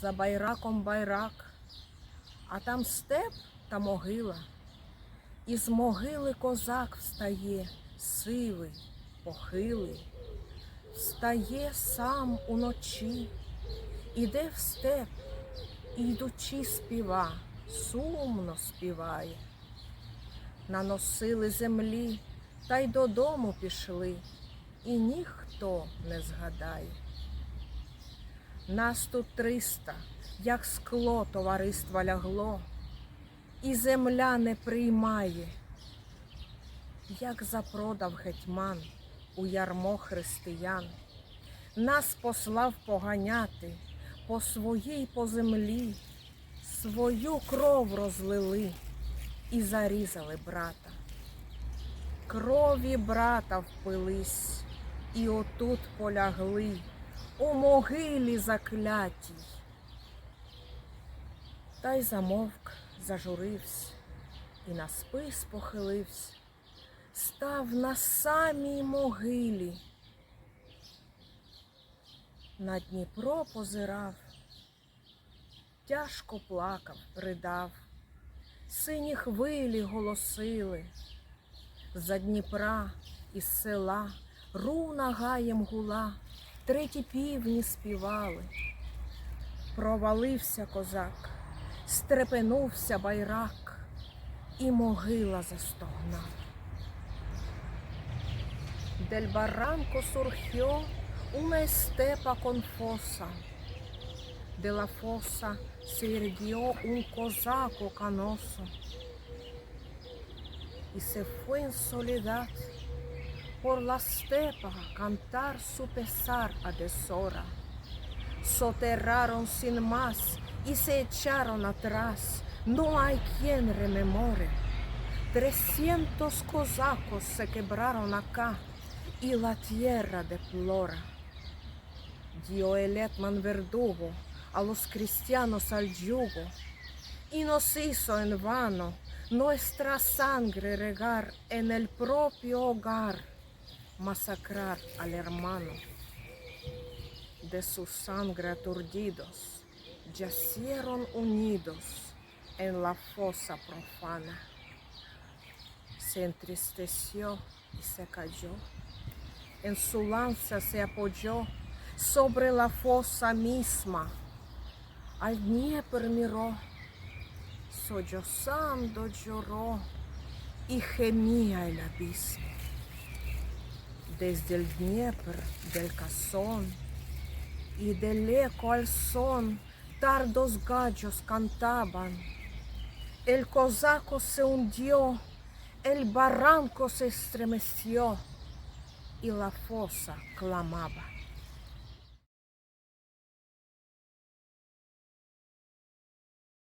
за байраком байрак, а там степ та могила. І з могили козак встає, сивий, похилий, встає сам уночі, іде в степ, і йдучи співа, сумно співає. Наносили землі та й додому пішли, і ніхто не згадає. Нас тут триста, як скло товариства лягло, і земля не приймає, як запродав гетьман у ярмо християн, нас послав поганяти по своїй по землі, свою кров розлили і зарізали брата. Крові брата впились, і отут полягли у могилі заклятій. Та й замовк, зажурився, і на спис похилився, став на самій могилі. На Дніпро позирав, тяжко плакав, ридав, сині хвилі голосили, за Дніпра із села руна гаєм гула, треті півні співали. Провалився козак, стрепенувся байрак, і могила застогнала. Del barranco surgió una estepa con fosa. De la fosa se irguió un cosaco canoso y por la estepa cantar su pesar a deshora. Soterraron sin más y se echaron atrás. No hay quien rememore. Trescientos cosacos se quebraron acá y la tierra deplora. Dio el Etman verdugo a los cristianos al yugo y nos hizo en vano nuestra sangre regar en el propio hogar, masacrar al hermano. De su sangre aturdidos, yacieron unidos en la fosa profana. Se entristeció y se cayó. En su lanza se apoyó sobre la fosa misma. Al Dnieper miró, sollozando lloró y gemía el abismo. Desde el Dnieper del casón y del eco al son, tardos gallos cantaban. El cosaco se hundió, el barranco se estremeció y la fosa clamaba.